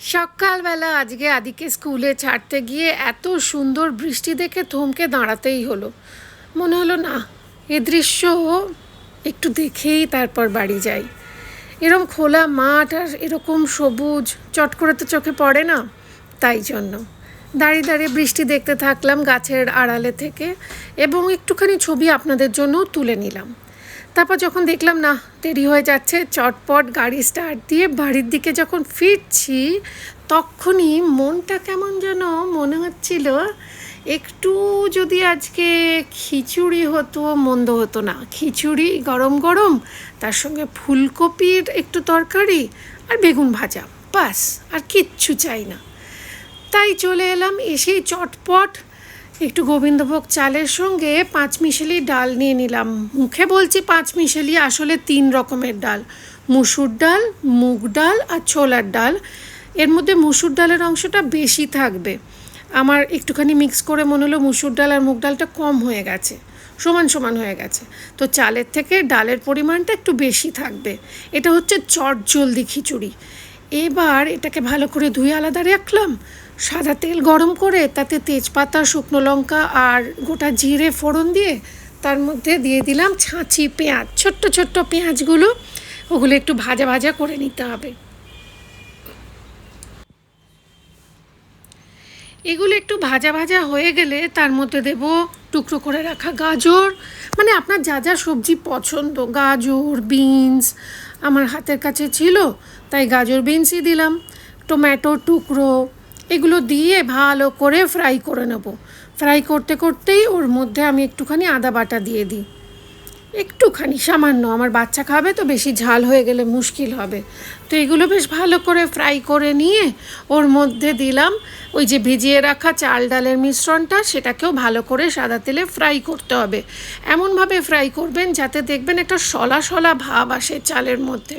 সকালবেলা আজকে আদিকে স্কুলে ছাড়তে গিয়ে এত সুন্দর বৃষ্টি দেখে থমকে দাঁড়াতেই হলো। মনে হলো, না, এ দৃশ্য একটু দেখেই তারপর বাড়ি যাই। এরকম খোলা মাঠ আর এরকম সবুজ, চট করে তো চোখে পড়ে না? তাই জন্য। দাঁড়িয়ে দাঁড়িয়ে বৃষ্টি দেখতে থাকলাম গাছের আড়ালে থেকে এবং একটুখানি ছবি আপনাদের জন্যও তুলে নিলাম। তারপর যখন দেখলাম, না, দেরি হয়ে যাচ্ছে, চটপট গাড়ি স্টার্ট দিয়ে বাড়ির দিকে যখন ফিরছি, তখনই মনটা কেমন যেন মনে হচ্ছিল, একটু যদি আজকে খিচুড়ি হতো, মন্দ হতো না। খিচুড়ি গরম গরম, তার সঙ্গে ফুলকপির একটু তরকারি আর বেগুন ভাজা বাস আর কিচ্ছু চাই না। তাই চলে এলাম, এসেই চটপট একটু গোবিন্দভোগ চালের সঙ্গে পাঁচ মিশেলি ডাল নিয়ে নিলাম। মুখে বলছি পাঁচ মিশেলি, আসলে তিন রকমের ডাল। মুসুর ডাল, মুগ ডাল আর ছোলার ডাল। এর মধ্যে মুসুর ডালের অংশটা বেশি থাকবে। আমার একটুখানি মিক্স করে মনে হলো মুসুর ডাল আর মুগ ডালটা কম হয়ে গেছে, সমান সমান হয়ে গেছে। তো চালের থেকে ডালের পরিমাণটা একটু বেশি থাকবে। এটা হচ্ছে চট জলদি খিচুড়ি। এবার এটাকে ভালো করে ধুয়ে আলাদা রাখলাম। সাদা তেল গরম করে তাতে তেজপাতা, শুকনো লঙ্কা আর গোটা জিরে ফোড়ন দিয়ে তার মধ্যে দিয়ে দিলাম ছাঁচি পেঁয়াজ, ছোট্ট ছোট্ট পেঁয়াজগুলো। ওগুলো একটু ভাজা ভাজা করে নিতে হবে। এগুলো একটু ভাজা ভাজা হয়ে গেলে তার মধ্যে দেব টুকরো করে রাখা গাজর। মানে আপনার যা যা সবজি পছন্দ, গাজর, বিনস আমার হাতের কাছে ছিল, তাই গাজর, বিনসই দিলাম। টমেটো টুকরো এগুলো দিয়ে ভালো করে ফ্রাই করে নেব। ফ্রাই করতে করতেই ওর মধ্যে আমি একটুখানি আদা বাটা দিয়ে দিই। একটুখানি, সামান্য। আমার বাচ্চা খাবে তো বেশি ঝাল হয়ে গেলে মুশকিল হবে। তো এগুলো বেশ ভালো করে ফ্রাই করে নিয়ে ওর মধ্যে দিলাম ওই যে ভিজিয়ে রাখা চাল ডালের মিশ্রণটা, সেটাকেও ভালো করে সাদা তেলে ফ্রাই করতে হবে। এমনভাবে ফ্রাই করবেন যাতে দেখবেন একটা সলা সলা ভাব আসে চালের মধ্যে।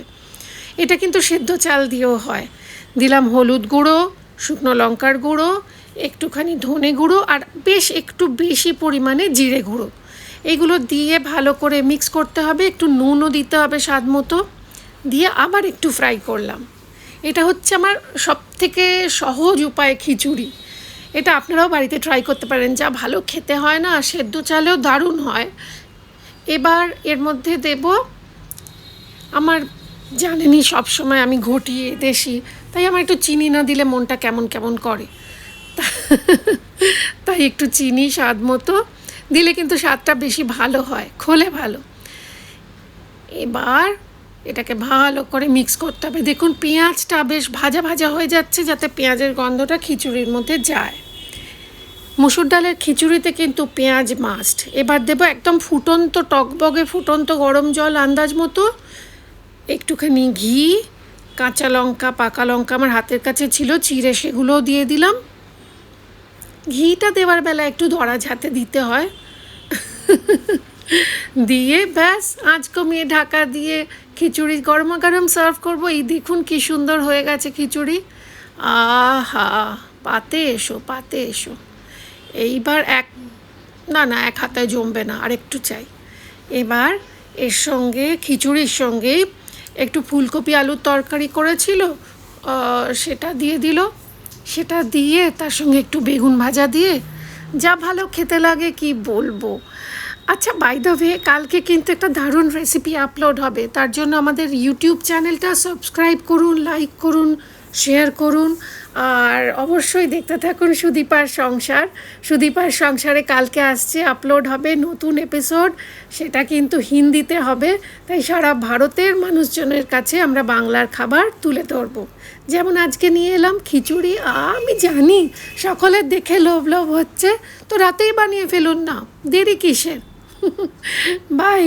এটা কিন্তু সেদ্ধ চাল দিয়েও হয়। দিলাম হলুদ গুঁড়ো, শুকনো লঙ্কার গুঁড়ো, একটুখানি ধনে গুঁড়ো আর বেশ একটু বেশি পরিমাণে জিরে গুঁড়ো। এগুলো দিয়ে ভালো করে মিক্স করতে হবে, একটু নুনও দিতে হবে স্বাদ মতো, দিয়ে আবার একটু ফ্রাই করলাম। এটা হচ্ছে আমার সব থেকে সহজ উপায় খিচুড়ি। এটা আপনারাও বাড়িতে ট্রাই করতে পারেন, যা ভালো খেতে হয় না, সেদ্ধ চালেও দারুণ হয়। এবার এর মধ্যে দেব, আমার জানেনই সবসময় আমি ঘটিয়ে দেশি, তাই আমার একটু চিনি না দিলে মনটা কেমন কেমন করে। তাই একটু চিনি স্বাদ মতো দিলে কিন্তু স্বাদটা বেশি ভালো হয়, খোলে ভালো। এবার এটাকে ভালো করে মিক্স করতে হবে। দেখুন, পেঁয়াজটা বেশ ভাজা ভাজা হয়ে যাচ্ছে যাতে পেঁয়াজের গন্ধটা খিচুড়ির মধ্যে যায়। মুসুর ডালের খিচুড়িতে কিন্তু পেঁয়াজ মাস্ট এবার দেবো একদম ফুটন্ত, টকবগে ফুটন্ত গরম জল আন্দাজ মতো। একটুখানি ঘি, কাঁচা লঙ্কা, পাকা লঙ্কা আমার হাতের কাছে ছিল, চিড়ে সেগুলোও দিয়ে দিলাম। ঘিটা দেওয়ার বেলা একটু ধরা ঝাতে দিতে হয়। দিয়ে ব্যাস, আঁচ কমিয়ে ঢাকা দিয়ে খিচুড়ি, গরমা গরম সার্ভ করব। এই দেখুন কি সুন্দর হয়ে গেছে খিচুড়ি। আহা, পাতে এসো পাতে এসো। এইবার এক, না না, এক হাতে জমবে না, আর একটু চাই। এবার এর সঙ্গে, খিচুড়ির সঙ্গেই একটু ফুলকপি আলুর তরকারি করেছিল সেটা দিয়ে দিল। সেটা দিয়ে তার সঙ্গে একটু বেগুন ভাজা দিয়ে যা ভালো খেতে লাগে কি বলব। আচ্ছা বাই দ্য কালকে কিন্তু একটা দারুণ রেসিপি আপলোড হবে। তার জন্য আমাদের ইউটিউব চ্যানেলটা সাবস্ক্রাইব করুন লাইক করুন শেয়ার করুন। আর অবশ্যই দেখতে থাকুন সুদীপার সংসার। সুদীপার সংসারে কালকে আসছে আপলোড হবে নতুন এপিসোড সেটা কিন্তু হিন্দিতে হবে, তাই সারা ভারতের মানুষজনের কাছে আমরা বাংলার খাবার তুলে ধরবো। যেমন আজকে নিয়ে এলাম খিচুড়ি, আমি জানি সকলের দেখে লোভ লোভ হচ্ছে, তো রাতেই বানিয়ে ফেলুন না, দেরি কিসের? বাই